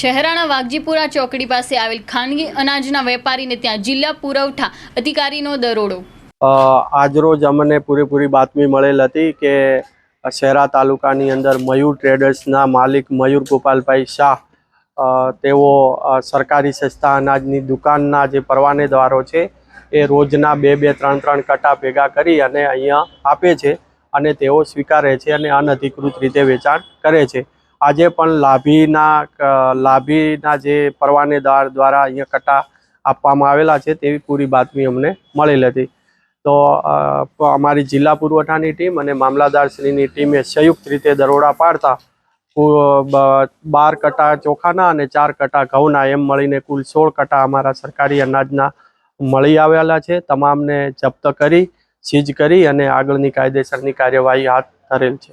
શહેરાના વાઘજીપુરા ચોકડી પાસે આવેલ ખાનગી અનાજના વેપારીને ત્યાં જિલ્લા પુરવઠા અધિકારીનો દરોડો. આજરોજ અમને પૂરેપૂરી બાતમી મળેલ હતી કે શહેરા તાલુકાની અંદર મયુર ટ્રેડર્સના માલિક મયુર ગોપાલભાઈ શાહ તેઓ સરકારી સસ્તા અનાજની દુકાનના જે પરવાનેદારો છે, એ રોજના બે બે, ત્રણ ત્રણ કટા ભેગા કરી અને અહીંયા આપે છે અને તેઓ સ્વીકારે છે અને અનધિકૃત રીતે વેચાણ કરે છે. આજે પણ લાભીના લાભીના જે પરવાનેદાર દ્વારા અહીંયા કટા આપવામાં આવેલા છે તેવી પૂરી બાતમી અમને મળેલ હતી. તો અમારી જિલ્લા પુરવઠાની ટીમ અને મામલાદારશ્રીની ટીમે સંયુક્ત રીતે દરોડા પાડતા બાર કટા ચોખાના અને ચાર કટા ઘઉંના એમ મળીને કુલ સોળ કટા અમારા સરકારી અનાજના મળી આવેલા છે. તમામને જપ્ત કરી, સીઝ કરી અને આગળની કાયદેસરની કાર્યવાહી હાથ ધરેલ છે.